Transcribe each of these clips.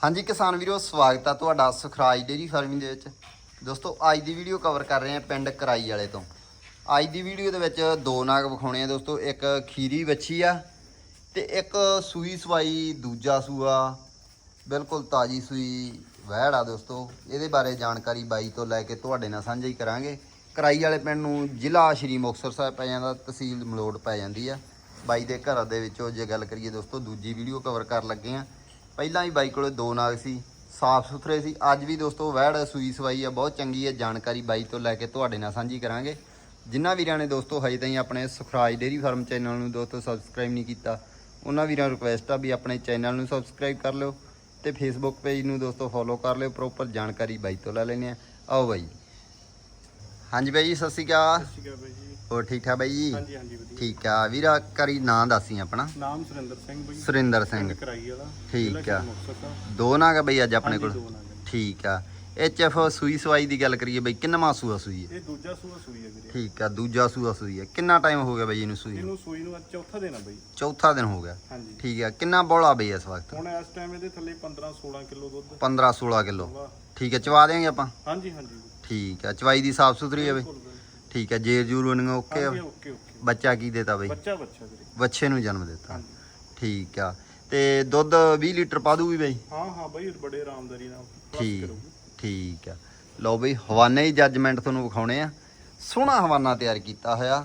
ਹਾਂਜੀ ਕਿਸਾਨ ਵੀਰੋ, ਸਵਾਗਤ ਆ ਤੁਹਾਡਾ ਸੁਖਰਾਜ ਡੇਰੀ ਫਾਰਮਿੰਗ ਦੇ ਵਿੱਚ। ਦੋਸਤੋ, ਅੱਜ ਦੀ ਵੀਡੀਓ ਕਵਰ ਕਰ ਰਹੇ ਹਾਂ ਪਿੰਡ ਕਰਾਈ ਵਾਲੇ ਤੋਂ। ਅੱਜ ਦੀ ਵੀਡੀਓ ਦੇ ਵਿੱਚ ਦੋ ਨਾਗ ਵਿਖਾਉਣੇ ਆ ਦੋਸਤੋ, ਇੱਕ ਖੀਰੀ ਵੱਛੀ ਆ ਤੇ ਇੱਕ ਸੂਈ ਸਵਾਈ ਦੂਜਾ ਸੂਆ। ਬਿਲਕੁਲ ਤਾਜੀ ਸੂਈ ਵਹਿੜ ਆ ਦੋਸਤੋ। ਇਹਦੇ ਬਾਰੇ ਜਾਣਕਾਰੀ ਬਾਈ ਤੋਂ ਲੈ ਕੇ ਤੁਹਾਡੇ ਨਾਲ ਸਾਂਝੀ ਕਰਾਂਗੇ। ਕਰਾਈ ਵਾਲੇ ਪਿੰਡ ਨੂੰ ਜ਼ਿਲ੍ਹਾ ਸ਼੍ਰੀ ਮੁਕਤਸਰ ਸਾਹਿਬ ਪੈ ਜਾਂਦਾ, ਤਹਿਸੀਲ ਮਲੋੜ ਪੈ ਜਾਂਦੀ ਆ। ਬਾਈ ਦੇ ਘਰ ਦੇ ਵਿੱਚੋਂ ਜੇ ਗੱਲ ਕਰੀਏ ਦੋਸਤੋ, ਦੂਜੀ ਵੀਡੀਓ ਕਵਰ ਕਰ ਲੱਗੇ ਆ। ਪਹਿਲਾਂ ਵੀ ਬਾਈ ਕੋਲੇ ਦੋ ਨਾਗ ਸੀ, ਸਾਫ਼ ਸੁਥਰੇ ਸੀ। ਅੱਜ ਵੀ ਦੋਸਤੋ ਵਹਿੜ ਸੂਈ ਸਵਾਈ ਆ, ਬਹੁਤ ਚੰਗੀ ਹੈ ਜਾਣਕਾਰੀ ਬਾਈ ਤੋਂ ਲੈ ਕੇ ਤੁਹਾਡੇ ਨਾਲ ਸਾਂਝੀ ਕਰਾਂਗੇ। ਜਿਨ੍ਹਾਂ ਵੀਰਾਂ ਨੇ ਦੋਸਤੋ ਹਜੇ ਤਾਈਂ ਆਪਣੇ ਸੁਖਰਾਜ ਡੇਰੀ ਫਾਰਮ ਚੈਨਲ ਨੂੰ ਦੋਸਤੋ ਸਬਸਕ੍ਰਾਈਬ ਨਹੀਂ ਕੀਤਾ, ਉਹਨਾਂ ਵੀਰਾਂ ਨੂੰ ਰਿਕੁਐਸਟ ਆ ਵੀ ਆਪਣੇ ਚੈਨਲ ਨੂੰ ਸਬਸਕ੍ਰਾਈਬ ਕਰ ਲਿਓ ਤੇ ਫੇਸਬੁੱਕ ਪੇਜ ਨੂੰ ਦੋਸਤੋ ਫੋਲੋ ਕਰ ਲਿਓ ਪ੍ਰੋਪਰ ਜਾਣਕਾਰੀ ਬਾਈ ਤੋਂ ਲੈ ਲੈਣੇ ਆ। ਆਓ ਬਾਈ। ਹਾਂਜੀ ਬਾਈ ਜੀ, ਸਤਿ ਸ਼੍ਰੀ ਅਕਾਲ। ਸਤਿ ਸ਼੍ਰੀ ਅਕਾਲ ਬਾਈ ਜੀ। ਹੋਰ ਠੀਕ ਠਾਕ ਬਾਈ ਜੀ? ਹਾਂਜੀ ਹਾਂਜੀ ਵਧੀਆ। ਠੀਕ ਆ। ਵੀਰਾ ਕਰੀ ਨਾਂ ਦੱਸੀ ਆਪਣਾ। ਨਾਮ ਸੁਰਿੰਦਰ ਸਿੰਘ ਬਾਈ। ਸੁਰਿੰਦਰ ਸਿੰਘ। ਕਰਾਈ ਵਾਲਾ। ਠੀਕ ਆ। ਦੋ। ਨਾਗ ਆ ਬਈ ਅੱਜ ਆਪਣੇ ਕੋਲ। ਆ ਠੀਕ ਆ। ਐਚ ਐਫ ਸੂਈ ਸਵਾਈ ਦੀ ਗੱਲ ਕਰੀਏ ਬਈ ਕਿੰਨਾ ਸੂਆ ਸੂਈ ਹੈ? ਇਹ ਦੂਜਾ ਸੂਆ ਸੂਈ ਹੈ ਵੀਰੇ। ਠੀਕ ਆ ਦੂਜਾ ਸੂਆ ਸੂਈ ਹੈ। ਕਿੰਨਾ ਟਾਈਮ ਹੋ ਗਿਆ ਬਈ ਇਹਨੂੰ ਸੂਈ ਇਹਨੂੰ ਸੂਈ ਨੂੰ ਅੱਜ ਚੌਥਾ ਦਿਨ ਆ ਬਾਈ। ਚੌਥਾ ਦਿਨ ਹੋ ਗਿਆ। ਹਾਂਜੀ। ਠੀਕ ਆ ਕਿੰਨਾ ਬੋਲਾ ਬਈ ਇਸ ਵਕਤ? ਹੁਣ ਇਸ ਟਾਈਮ ਇਹਦੇ ਥੱਲੇ 15 16 ਕਿਲੋ ਦੁੱਧ। 15 16 ਕਿਲੋ। ਠੀਕ ਹੈ ਚਵਾ ਦੇਾਂਗੇ ਆਪਾਂ? ਹਾਂਜੀ ਹਾਂਜੀ। ਠੀਕ ਆ ਚਵਾਈ ਦੀ ਸਾਫ਼ ਸੁਥਰੀ ਹੈ ਬਾਈ। ਠੀਕ ਹੈ ਜੇਰ ਜੂਰ ਰਨਿੰਗ ਓਕੇ ਹਾਂਜੀ ਓਕੇ ਓਕੇ ਬੱਚਾ ਕੀ ਦੇਤਾ ਬਈ? ਬੱਚਾ ਬੱਚਾ ਵੀਰੇ। ਬੱਚੇ ਨੂੰ ਜਨਮ ਦਿੱਤਾ। ਹਾਂਜੀ। ਠੀਕ ਆ। ਤੇ ਦੁੱਧ 20 ਲੀਟਰ ਪਾ ਦੂਗੀ ਬਈ? ਹਾਂ ਹਾਂ ਬਾਈ ਬੜੇ ਆਰਾਮਦਾਰੀ ਨਾਲ plus ਠੀਕ ਕਰੂਗੀ। ਠੀਕ ਆ। ਲਓ ਬਈ ਹਵਾਨੇ ਹੀ ਜੱਜਮੈਂਟ ਤੁਹਾਨੂੰ ਵਿਖਾਉਣੇ ਆ। ਸੋਹਣਾ ਹਵਾਨਾ ਤਿਆਰ ਕੀਤਾ ਹੋਇਆ।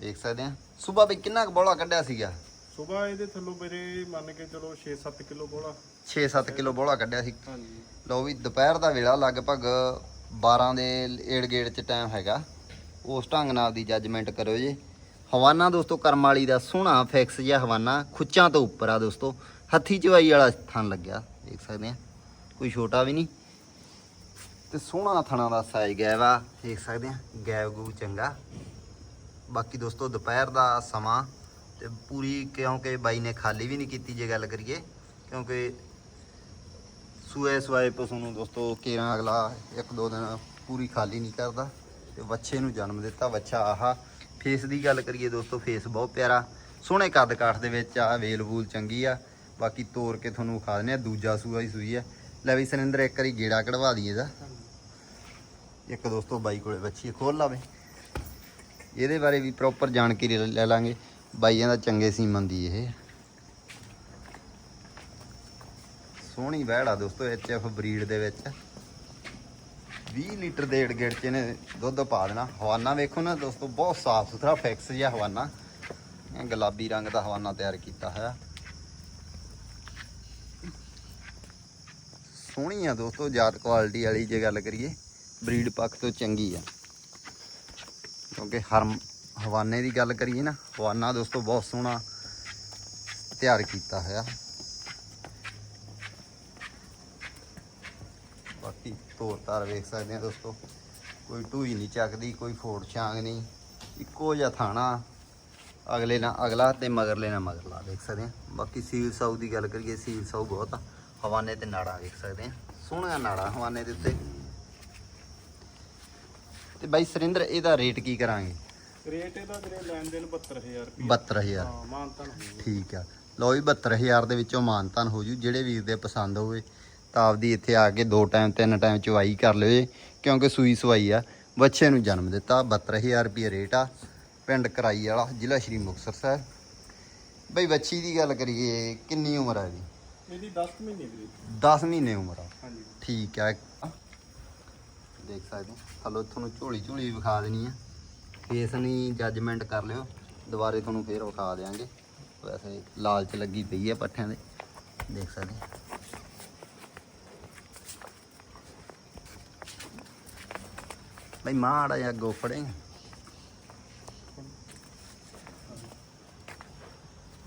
ਦੇਖ ਸਕਦੇ ਆ। ਸਵੇਰ ਬਈ ਕਿੰਨਾ ਕੁ ਬੋਲਾ ਕੱਢਿਆ ਸੀਗਾ? ਸੁਬਾਹ ਇਹਦੇ ਥੱਲੋਂ ਵੀਰੇ ਮੰਨ ਕੇ ਚਲੋ 6-7 ਕਿਲੋ ਬੋਲਾ 6-7 ਕਿਲੋ ਬੋਲਾ ਕੱਢਿਆ ਸੀ। ਹਾਂਜੀ। ਲਓ ਵੀ ਦੁਪਹਿਰ ਦਾ ਵੇਲਾ ਲਗਭਗ 12 ਦੇ ਏੜ ਗੇੜ ਚ ਟਾਈਮ ਹੈਗਾ। ਉਸ ਢੰਗ ਨਾਲ ਦੀ ਜੱਜਮੈਂਟ ਕਰਿਓ ਜੀ। ਹਵਾਨਾ ਦੋਸਤੋ, ਕਰਮ ਵਾਲੀ ਦਾ ਸੋਹਣਾ ਫਿਕਸ ਜਿਹਾ ਹਵਾਨਾ, ਖੁੱਚਾਂ ਤੋਂ ਉੱਪਰ ਆ ਦੋਸਤੋ। ਹੱਥੀ ਚਵਾਈ ਵਾਲਾ ਥਣ ਲੱਗਿਆ, ਦੇਖ ਸਕਦੇ ਆ। ਕੋਈ ਛੋਟਾ ਵੀ ਨਹੀਂ। ਤੇ ਸੋਹਣਾ ਥਣਾ ਦਾ ਸਾਈਜ਼ ਗੈਵ ਆ, ਦੇਖ ਸਕਦੇ ਆ। ਗੈਬ ਗੂ ਚੰਗਾ। ਬਾਕੀ ਦੋਸਤੋ, ਦੁਪਹਿਰ ਦਾ ਸਮਾਂ ਤੇ ਪੂਰੀ ਕਿਉਂਕਿ ਬਾਈ ਨੇ ਖਾਲੀ ਵੀ ਨਹੀਂ ਕੀਤੀ ਜੇ ਗੱਲ ਕਰੀਏ, ਕਿਉਂਕਿ ਸੂਏ ਸਵਾਏ ਪਸ਼ੂ ਨੂੰ ਦੋਸਤੋ ਕੇਰਾਂ ਅਗਲਾ ਇੱਕ ਦੋ ਦਿਨ ਪੂਰੀ ਖਾਲੀ ਨਹੀਂ ਕਰਦਾ। ਤੇ ਵੱਛੇ ਨੂੰ ਜਨਮ ਦਿੱਤਾ, ਵੱਛਾ ਆਹਾ। ਫੇਸ ਦੀ ਗੱਲ ਕਰੀਏ ਦੋਸਤੋ, ਫੇਸ ਬਹੁਤ ਪਿਆਰਾ। ਸੋਹਣੇ ਕੱਦ ਕਾਠ ਦੇ ਵਿੱਚ ਆ ਵੇਲ ਵੂਲ ਚੰਗੀ ਆ। ਬਾਕੀ ਤੋੜ ਕੇ ਤੁਹਾਨੂੰ ਵਿਖਾ ਦਿੰਦੇ ਆ, ਦੂਜਾ ਸੂਆ ਹੀ ਸੂਈ ਆ। ਲੈ ਵੀ ਸਨਿੰਦਰ ਇੱਕ ਵਾਰੀ ਗੇੜਾ ਕਢਵਾ ਦਈਏ ਇਹਦਾ। ਇੱਕ ਦੋਸਤੋ ਬਾਈ ਕੋਲੇ ਵੱਛੀ ਖੋਲ ਲਾਵੇ। ਇਹਦੇ ਬਾਰੇ ਵੀ ਪ੍ਰੋਪਰ ਜਾਣਕਾਰੀ ਲੈ- ਲੈ ਲਾਂਗੇ। ਬਾਈਆਂ ਦਾ ਚੰਗੇ ਸੀਮਨ ਦੀ ਇਹ। ਸੋਹਣੀ ਵਹਿੜ ਆ ਦੋਸਤੋ ਐਚ ਐਫ ਬਰੀਡ ਦੇ ਵਿੱਚ। 20 ਲੀਟਰ ਦੇ ਗੇੜ ਚ ਇਹਨੇ ਦੁੱਧ ਪਾ ਦੇਣਾ। ਹਵਾਨਾ ਵੇਖੋ ਨਾ ਦੋਸਤੋ, ਬਹੁਤ ਸਾਫ਼ ਸੁਥਰਾ ਫਿਕਸ ਜਿਹਾ ਹਵਾਨਾ। ਗੁਲਾਬੀ ਰੰਗ ਦਾ ਹਵਾਨਾ ਤਿਆਰ ਕੀਤਾ ਹੋਇਆ। ਸੋਹਣੀ ਆ ਦੋਸਤੋ ਜਾਤ ਕੁਆਲਿਟੀ ਵਾਲੀ ਜੇ ਗੱਲ ਕਰੀਏ ਬਰੀਡ ਪੱਖ ਤੋਂ ਚੰਗੀ ਆ। ਕਿਉਂਕਿ ਹਰ ਹਵਾਨੇ ਦੀ ਗੱਲ ਕਰੀਏ ਨਾ, ਹਵਾਨਾ ਦੋਸਤੋ ਬਹੁਤ ਸੋਹਣਾ ਤਿਆਰ ਕੀਤਾ ਹੋਇਆ। ਬਾਕੀ ਤੋਰ ਤਾਰ ਵੇਖ ਸਕਦੇ ਆ ਦੋਸਤੋ। ਕੋਈ ਢੂਈ ਨਹੀਂ ਚੱਕਦੀ ਕੋਈ ਫੋੜ ਛਾਂਗ ਨਹੀਂ। ਇੱਕੋ ਜਿਹਾ ਥਾਣਾ। ਅਗਲੇ ਨਾਲ ਅਗਲਾ ਤੇ ਮਗਰਲੇ ਨਾਲ ਮਗਰਲਾ ਦੇਖ ਸਕਦੇ ਆ। ਬਾਕੀ ਸੀਲ ਸਾਊ ਦੀ ਗੱਲ ਕਰੀਏ ਸੀਲ ਸਾਊ ਬਹੁਤ ਆ। ਹਵਾਨੇ ਤੇ ਨਾੜਾ ਵੇਖ ਸਕਦੇ ਆ। ਸੋਹਣਾ ਨਾੜਾ ਹਵਾਨੇ ਦੇ ਉੱਤੇ। ਤੇ ਬਾਈ ਸਰਿੰਦਰ ਇਹਦਾ ਰੇਟ ਕੀ ਕਰਾਂਗੇ? ਰੇਟ ਇਹਦਾ ਵੀਰੇ ਲੈਣ ਦੇਣ 72000 ਰੁਪਏ 72000 ਹਾਂ ਮਾਨਤਨ ਠੀਕ ਆ। ਲਓ ਵੀ 72000 ਦੇ ਵਿੱਚੋਂ ਮਾਨਤਾਨ ਹੋ ਜੂ। ਜਿਹੜੇ ਵੀਰ ਦੇ ਪਸੰਦ ਹੋਵੇ ਤਾਂ ਆਪਦੀ ਇੱਥੇ ਆ ਕੇ ਦੋ ਟਾਈਮ ਤਿੰਨ ਟਾਈਮ ਚਵਾਈ ਕਰ ਲਿਓ ਜੀ ਕਿਉਂਕਿ ਸੂਈ ਸਵਾਈ ਆ। ਬੱਚੇ ਨੂੰ ਜਨਮ ਦਿੱਤਾ 72000 ਰੁਪਏ ਰੇਟ ਆ। ਪਿੰਡ ਕਰਾਈ ਵਾਲਾ ਜ਼ਿਲ੍ਹਾ ਸ਼੍ਰੀ ਮੁਕਤਸਰ ਸਾਹਿਬ। ਬਈ ਬੱਚੀ ਦੀ ਗੱਲ ਕਰੀਏ ਕਿੰਨੀ ਉਮਰ ਆ ਇਹਦੀ? ਇਹਦੀ 10 ਮਹੀਨੇ ਵੀਰੇ 10 ਮਹੀਨੇ ਉਮਰ ਆ। ਹਾਂਜੀ। ਠੀਕ ਆ। ਦੇਖ ਸਕਦੇ ਹੋ। ਹਲੋ ਤੁਹਾਨੂੰ ਝੋਲੀ ਝੋਲੀ ਵਿਖਾ ਦੇਣੀ ਆ। ਫੇਸ ਨਹੀਂ ਜੱਜਮੈਂਟ ਕਰ ਲਿਓ। ਦੁਬਾਰੇ ਤੁਹਾਨੂੰ ਫੇਰ ਵਿਖਾ ਦੇਾਂਗੇ ਵੈਸੇ ਲਾਲਚ ਲੱਗੀ ਪਈ ਆ ਪੱਠਿਆਂ ਦੇ। ਦੇਖ ਸਕਦੇ ਬਈ ਮਾੜਾ ਜਿਹਾ ਅੱਗੋਂ ਫੜੇ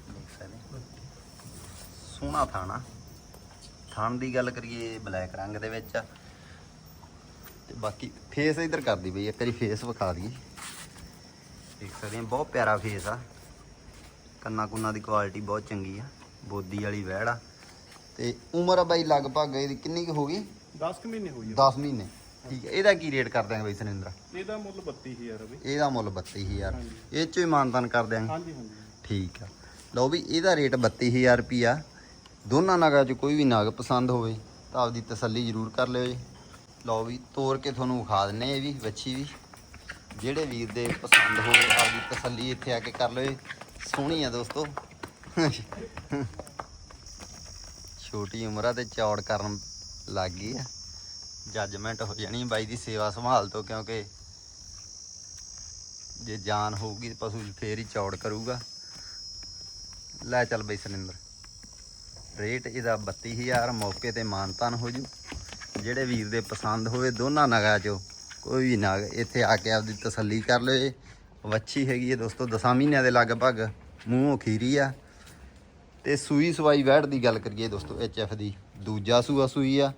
ਦੇਖ ਸਕਦੇ ਹੋ। ਸੋਹਣਾ ਥਾਣਾ। ਥਣ ਦੀ ਗੱਲ ਕਰੀਏ ਬਲੈਕ ਰੰਗ ਦੇ ਵਿੱਚ। ਤੇ ਬਾਕੀ ਫੇਸ ਇਧਰ ਕਰਦੀ ਬਈ ਇੱਕ ਵਾਰੀ ਫੇਸ ਵਿਖਾ ਦਈਏ। ਦੇਖ ਸਕਦੇ ਆ ਬਹੁਤ ਪਿਆਰਾ ਫੇਸ ਆ। ਕੰਨਾ ਕੁੰਨਾ ਦੀ ਕੁਆਲਿਟੀ ਬਹੁਤ ਚੰਗੀ ਆ ਬੋਦੀ ਵਾਲੀ ਵਹਿੜ ਆ। ਤੇ ਉਮਰ ਆ ਬਾਈ ਲਗਭਗ ਇਹਦੀ ਕਿੰਨੀ ਕੁ ਹੋ ਗਈ? 10 ਕੁ ਮਹੀਨੇ ਹੋਈ ਆ 10 ਮਹੀਨੇ। ਠੀਕ ਹੈ ਇਹਦਾ ਕੀ ਰੇਟ ਕਰ ਦਿਆਂਗੇ ਬਈ ਸੁਨਿੰਦਰ? ਇਹਦਾ ਮੁੱਲ 32000 ਰੁਪਏ ਇਹਦਾ ਮੁੱਲ 32000 ਹਾਂਜੀ। ਇਹ ਚੋਂ ਹੀ ਮਾਨਤਾਨ ਕਰ ਦਿਆਂਗੇ ਹਾਂਜੀ ਹਾਂਜੀ। ਠੀਕ ਆ। ਲਓ ਵੀ ਇਹਦਾ ਰੇਟ 32000 ਰੁਪਿਆ ਦੋਨਾਂ ਨਗਾਂ 'ਚ ਕੋਈ ਵੀ ਨਗ ਪਸੰਦ ਹੋਵੇ ਤਾਂ ਆਪਦੀ ਤਸੱਲੀ ਜ਼ਰੂਰ ਕਰ ਲਿਓ ਜੀ। ਲਓ ਵੀ ਤੋੜ ਕੇ ਤੁਹਾਨੂੰ ਵਿਖਾ ਦਿੰਨੇ ਇਹ ਵੀ ਵੱਛੀ ਵੀ। ਜਿਹੜੇ ਵੀਰ ਦੇ ਪਸੰਦ ਹੋਵੇ ਆਪਦੀ ਤਸੱਲੀ ਇੱਥੇ ਆ ਕੇ ਕਰ ਲਿਓ ਜੀ। ਸੋਹਣੀ ਆ ਦੋਸਤੋ। ਛੋਟੀ ਉਮਰਾਂ ਤੇ ਚੌੜ ਕਰਨ ਲੱਗ ਗਈ ਆ। ਜੱਜਮੈਂਟ ਹੋ ਜਾਣੀ ਬਾਈ ਦੀ ਸੇਵਾ ਸੰਭਾਲ ਤੋਂ, ਕਿਉਂਕਿ ਜੇ ਜਾਨ ਹੋਊਗੀ ਪਸ਼ੂ ਦੀ ਫੇਰ ਹੀ ਚੌੜ ਕਰੂਗਾ। ਲੈ ਚੱਲ ਬਈ ਸੁਨਿੰਦਰ ਰੇਟ ਇਹਦਾ 32000 ਮੌਕੇ ਤੇ ਮਾਨਤਾਨ ਹੋ ਜੂ। ਜਿਹੜੇ ਵੀਰ ਦੇ ਪਸੰਦ ਹੋਵੇ ਦੋਨਾਂ ਨਗਾਂ ਚੋਂ, ਕੋਈ ਵੀ ਨਗ, ਇੱਥੇ ਆ ਕੇ ਆਪਦੀ ਤਸੱਲੀ ਕਰ ਲਿਓ ਇਹ ਵੱਛੀ ਹੈਗੀ ਹੈ ਦੋਸਤੋ, ਦਸਾਂ ਮਹੀਨਿਆਂ ਦੇ ਲਗਭਗ, ਮੂੰਹੋਂ ਖੀਰੀ ਆ। ਤੇ ਸੂਈ ਸਵਾਈ ਵੈੜ ਦੀ ਗੱਲ ਕਰੀਏ ਦੋਸਤੋ ਐਫ ਦੀ। ਦੂਜਾ ਸੂਆ ਸੂਈ ਆ।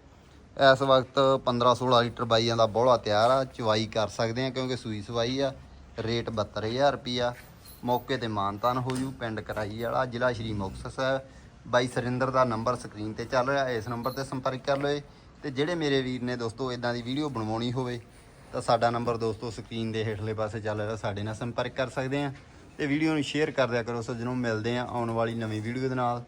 ਇਸ ਵਕਤ 15 16 ਲੀਟਰ ਬਾਈਆਂ ਦਾ ਬੋਲਾ ਤਿਆਰ ਆ, ਚਵਾਈ ਕਰ ਸਕਦੇ ਆ ਕਿਉਂਕਿ ਸੂਈ ਸਵਾਈ ਆ, ਰੇਟ 72000 ਰੁਪਿਆ ਮੌਕੇ ਤੇ ਮਾਨਤਾਨ ਹੋ ਜੂ, ਪਿੰਡ ਕਰਾਈ ਵਾਲਾ, ਜ਼ਿਲ੍ਹਾ ਸ਼੍ਰੀ ਮੁਕਤਸਰ ਸਾਹਿਬ। ਬਾਈ ਸਰਿੰਦਰ ਦਾ ਨੰਬਰ ਸਕਰੀਨ ਤੇ ਚੱਲ ਰਿਹਾ, ਇਸ ਨੰਬਰ ਤੇ ਸੰਪਰਕ ਕਰ ਲਓ ਤੇ ਜਿਹੜੇ ਮੇਰੇ ਵੀਰ ਨੇ ਦੋਸਤੋ ਇਦਾਂ ਦੀ ਵੀਡੀਓ ਬਣਵਾਉਣੀ ਹੋਵੇ, ਤਾਂ ਸਾਡਾ ਨੰਬਰ ਦੋਸਤੋ, ਸਕਰੀਨ ਦੇ ਹੇਠਲੇ ਪਾਸੇ ਚੱਲ ਰਿਹਾ, ਸਾਡੇ ਨਾਲ ਸੰਪਰਕ ਕਰ ਸਕਦੇ ਆ। ਤੇ ਵੀਡੀਓ ਨੂੰ ਸ਼ੇਅਰ ਕਰ ਦਿਆ ਕਰੋ ਸੱਜਣੋਂ ਮਿਲਦੇ ਆ ਆਉਣ ਵਾਲੀ ਨਵੀਂ ਵੀਡੀਓ ਦੇ ਨਾਲ।